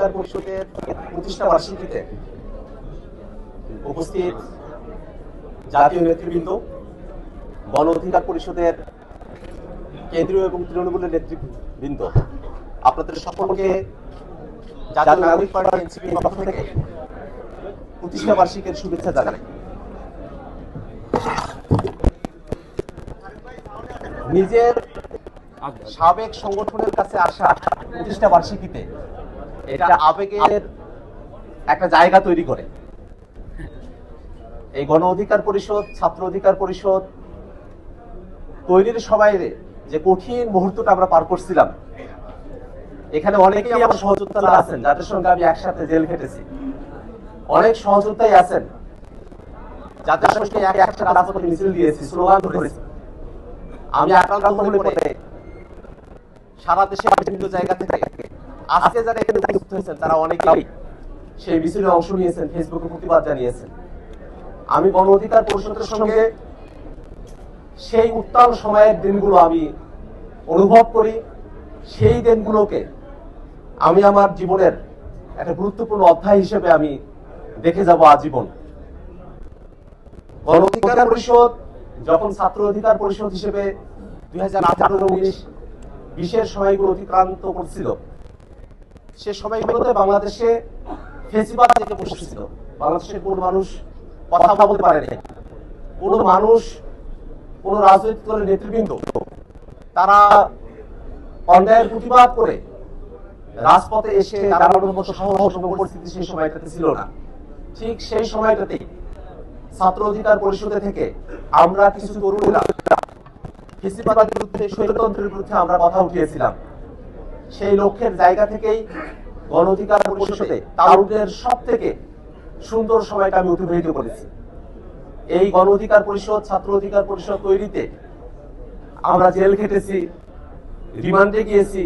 অধিকার পরিষদের প্রতিষ্ঠা বার্ষিকীতে উপস্থিত জাতীয় নেতৃবৃন্দ, গণ অধিকার পরিষদের কেন্দ্রীয় এবং তৃণমূলের নেতৃবৃন্দ, আপনাদের সকলকে জাতীয় নাগরিক পার্টি এনসিপির পক্ষ থেকে প্রতিষ্ঠা বার্ষিকের শুভেচ্ছা জানাই। নিজের সাবেক সংগঠনের কাছে আসা প্রতিষ্ঠা বার্ষিকীতে এটা আবেগের একটা জায়গা তৈরি করে। এই গণ অধিকার পরিষদ, ছাত্র অধিকার পরিষদ তৈরির সময় যে কঠিন মুহূর্তটা আমরা পার করছিলাম, এখানে অনেকেই আমার সহযোদ্ধারা আছেন, যাদের সঙ্গে আমি একসাথে জেল খেটেছি, অনেক সহযোদ্ধাই আছেন, যাদের সঙ্গে এক একসাথে রাজপথে মিছিল দিয়েছি, স্লোগান ধরেছি। আমি আক্রান্ত হলে পরে সারা দেশে বিভিন্ন জায়গা থেকে আজকে যারা এখানে যুক্ত হয়েছেন, তারা অনেকেই সেই মিছিলে অংশ নিয়েছেন ফেসবুকে প্রতিবাদ জানিয়েছেন। আমি গণ অধিকার পরিষদের সঙ্গে সেই উত্তাল সময়ের দিনগুলো আমি অনুভব করি। সেই দিনগুলোকে আমি আমার জীবনের একটা গুরুত্বপূর্ণ অধ্যায় হিসেবে আমি দেখে যাব আজীবন। গণ অধিকার পরিষদ যখন ছাত্র অধিকার পরিষদ হিসেবে দুই হাজার আঠারো উনিশ বিশের সময়গুলো অতিক্রান্ত করছিল সে সময়গুলোতে বাংলাদেশে ফেসিবাদ থেকে বসেছিল বাংলাদেশের কোন মানুষ কথা বলতে পারে কোন মানুষ, কোন রাজনৈতিক দলের নেতৃবৃন্দ, তারা অন্যায়ের প্রতিবাদ করে রাজপথে এসে দাঁড়ানোর মতো সাহস পরিস্থিতি সেই সময়টাতে ছিল না। ঠিক সেই সময়টাতেই ছাত্র অধিকার পরিষদে থেকে আমরা কিছু তরুণীরা ফেসিবাদের বিরুদ্ধে, স্বৈরতন্ত্রের বিরুদ্ধে আমরা কথা উঠিয়েছিলাম। সেই লক্ষ্যের জায়গা থেকেই গণ অধিকার পরিষদে তারুণের সব থেকে সুন্দর সময়টা আমি অতিবাহিত করেছি। এই গণ অধিকার পরিষদ, ছাত্র অধিকার পরিষদ তৈরিতে আমরা জেল খেটেছি, রিমান্ডে গিয়েছি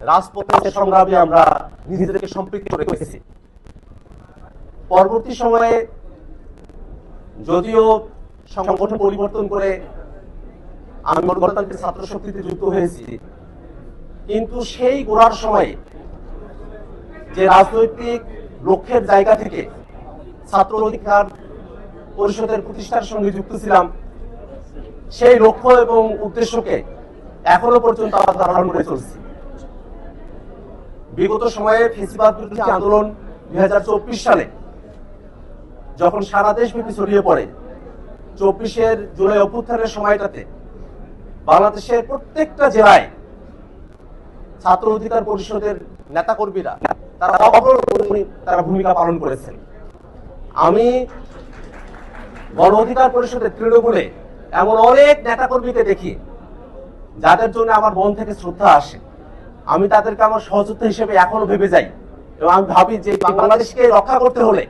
রাজপথের সংগ্রামে আমরা নিজেদেরকে সম্পৃক্ত রেখেছি পরবর্তী সময়ে যদিও সংগঠন পরিবর্তন করে আমি গণতান্ত্রিক ছাত্র শক্তিতে যুক্ত হয়েছি কিন্তু সেই গোড়ার সময়ে যে রাজনৈতিক লক্ষ্যের জায়গা থেকে ছাত্র অধিকার পরিষদের প্রতিষ্ঠার সঙ্গে যুক্ত ছিলাম, সেই লক্ষ্য এবং উদ্দেশ্যকে এখনও পর্যন্ত আমরা ধারণ করে চলছি। বিগত সময়ে ফেসিবাদ বিরোধী আন্দোলন দুই হাজার চব্বিশ সালে যখন সারা দেশ ব্যাপী ছড়িয়ে পড়ে, চব্বিশের জুলাই অভ্যুত্থানের সময়টাতে বাংলাদেশের প্রত্যেকটা জেলায় ছাত্র অধিকার পরিষদের নেতাকর্মীরা, তারা তারা ভূমিকা পালন করেছেন। আমি গণ অধিকার পরিষদের তৃণমূলে এমন অনেক নেতাকর্মীকে দেখি, যাদের জন্য আমার মন থেকে শ্রদ্ধা আসে। আমি তাদেরকে আমার সহযোদ্ধা হিসেবে এখনও ভেবে যাই এবং আমি ভাবি যে বাংলাদেশকে রক্ষা করতে হলে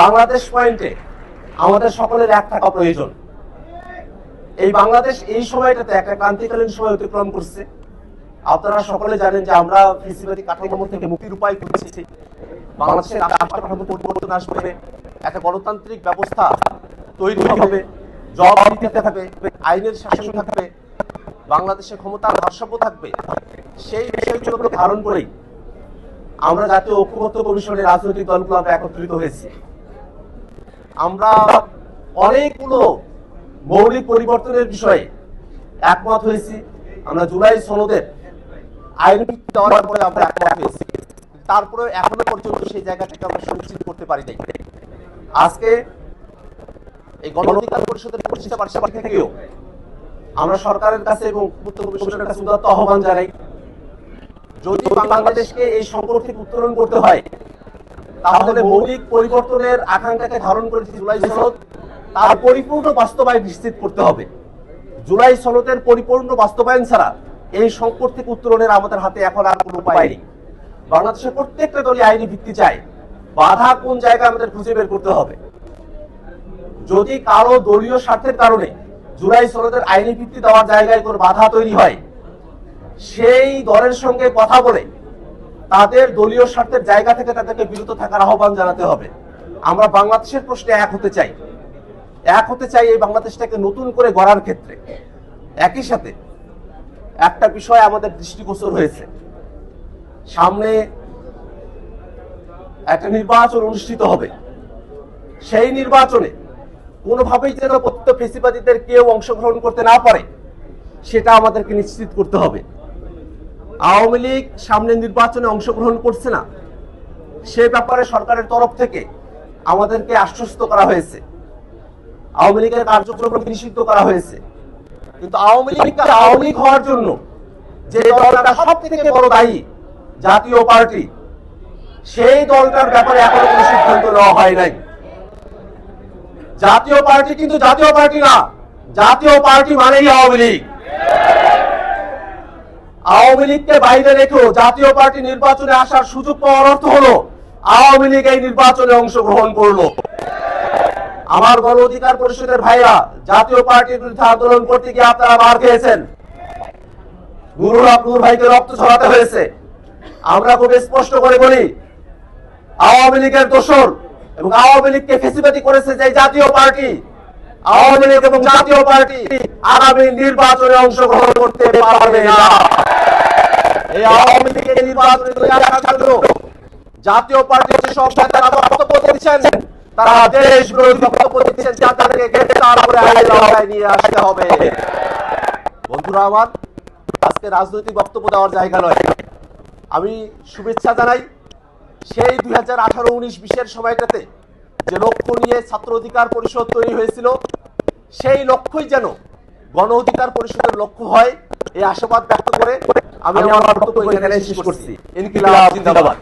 বাংলাদেশ পয়েন্টে আমাদের সকলের এক থাকা প্রয়োজন। এই বাংলাদেশ এই সময়টাতে একটা ক্রান্তিকালীন সময় অতিক্রম করছে। আপনারা সকলে জানেন যে আমরা ফেসিবাদী কাঠামো থেকে মুক্তির উপায় খুঁজেছি। বাংলাদেশের রাষ্ট্র কাঠামো পরিবর্তন আসবে, একটা গণতান্ত্রিক ব্যবস্থা তৈরি হবে জব দিতে থাকবে, আইনের শাসন থাকবে, বাংলাদেশে ক্ষমতার ভারসাম্য থাকবে। সেই বিষয়গুলোকে ধারণ করেই আমরা জাতীয় ঐক্যবদ্ধ কমিশনের রাজনৈতিক দলগুলো আমরা একত্রিত হয়েছি। আমরা অনেকগুলো মৌলিক পরিবর্তনের বিষয়ে একমত হয়েছি। আমরা জুলাই সনদের আইন ভিত্তি দেওয়ার পরে আমরা একমত হয়েছি তারপরে এখনও পর্যন্ত সেই জায়গা থেকে আমরা সুনিশ্চিত করতে পারি নাই। আজকে এই গণ অধিকার পরিষদের প্রতিষ্ঠা থেকেও আমরা সরকারের কাছে এবং উত্তর কমিশনের কাছে আহ্বান জানাই, যদি বাংলাদেশকে এই সংকট থেকে উত্তরণ করতে হয়, তাহলে মৌলিক পরিবর্তনের আকাঙ্ক্ষাকে ধারণ করেছে জুলাই সনদ, তার পরিপূর্ণ বাস্তবায়ন নিশ্চিত করতে হবে। জুলাই সনদের পরিপূর্ণ বাস্তবায়ন ছাড়া এই সংকট থেকে উত্তরণের আমাদের হাতে এখন আর কোনো উপায় নেই। বাংলাদেশের প্রত্যেকটা দলই আইনি ভিত্তি চায়। বাধা কোন জায়গায় আমাদের খুঁজে বের করতে হবে? যদি কারও দলীয় স্বার্থের কারণে জুলাই সনদের আইনি ভিত্তি দেওয়ার জায়গায় কোনো বাধা তৈরি হয়, সেই দলের সঙ্গে কথা বলে তাদের দলীয় স্বার্থের জায়গা থেকে তাদেরকে বিরত থাকার আহ্বান জানাতে হবে। আমরা বাংলাদেশের প্রশ্নে এক হতে চাই। এক হতে চাই এই বাংলাদেশটাকে নতুন করে গড়ার ক্ষেত্রে। একই সাথে একটা বিষয় আমাদের দৃষ্টিগোচর হয়েছে। সামনে একটা নির্বাচন অনুষ্ঠিত হবে। সেই নির্বাচনে কোনোভাবেই যেন প্রত্যেক ফেসিবাদীদের কেউ অংশগ্রহণ করতে না পারে, সেটা আমাদেরকে নিশ্চিত করতে হবে। আওয়ামী লীগ সামনে নির্বাচনে অংশগ্রহণ করছে না, সে ব্যাপারে সরকারের তরফ থেকে আমাদেরকে আশ্বস্ত করা হয়েছে। আওয়ামী লীগের কার্যক্রম নিষিদ্ধ করা হয়েছে। কিন্তু আওয়ামী লীগকে আওয়ামী লীগ হওয়ার জন্য যে দলটা সব থেকে বড় দায়ী জাতীয় পার্টি, সেই দলটার ব্যাপারে এখনও কোনো সিদ্ধান্ত নেওয়া হয় নাই। জাতীয় পার্টি কিন্তু জাতীয় পার্টি না, জাতীয় পার্টি মানেই আওয়ামী লীগ। আওয়ামী লীগকে বাইরে রেখেও জাতীয় পার্টি নির্বাচনে আসার সুযোগ পাওয়ার অর্থ হলো আওয়ামী লীগ এই নির্বাচনে অংশগ্রহণ করল। আমার গণ অধিকার পরিষদের ভাইরা, জাতীয় পার্টির বিরুদ্ধে আন্দোলন করতে গিয়ে আপনারা মার খেয়েছেন। নুরুল আব্দুল ভাইকে রক্ত ছড়াতে হয়েছে। আমরা খুব স্পষ্ট করে বলি, আওয়ামী লীগের দোসর এবং আওয়ামী লীগকে ফেসিবাদী করেছে যে জাতীয় পার্টি, আওয়ামী লীগ এবং জাতীয় পার্টি আগামী নির্বাচনে অংশগ্রহণ করতে পারবে না। এই আওয়ামী লীগের নির্বাচনে জাতীয় পার্টির যেসব নেতারা বক্তব্য দিচ্ছেন। তারা দেশ বিরোধী বক্তব্য দিচ্ছেন যাদেরকে গ্রেফতার করে আইনের নিয়ে আসতে হবে। বন্ধুরা আমার আজকে রাজনৈতিক বক্তব্য দেওয়ার জায়গা নয়। আমি শুভেচ্ছা জানাই সেই দুই হাজার আঠারো উনিশ বিশের সময়টাতে যে লক্ষ্য নিয়ে ছাত্র অধিকার পরিষদ তৈরি হয়েছিল সেই লক্ষ্যই যেন গণ অধিকার পরিষদের লক্ষ্য হয় এই আশাবাদ ব্যক্ত করে আমি আমার বক্তব্য এখানে শেষ করছি। ইনকিলাব জিন্দাবাদ।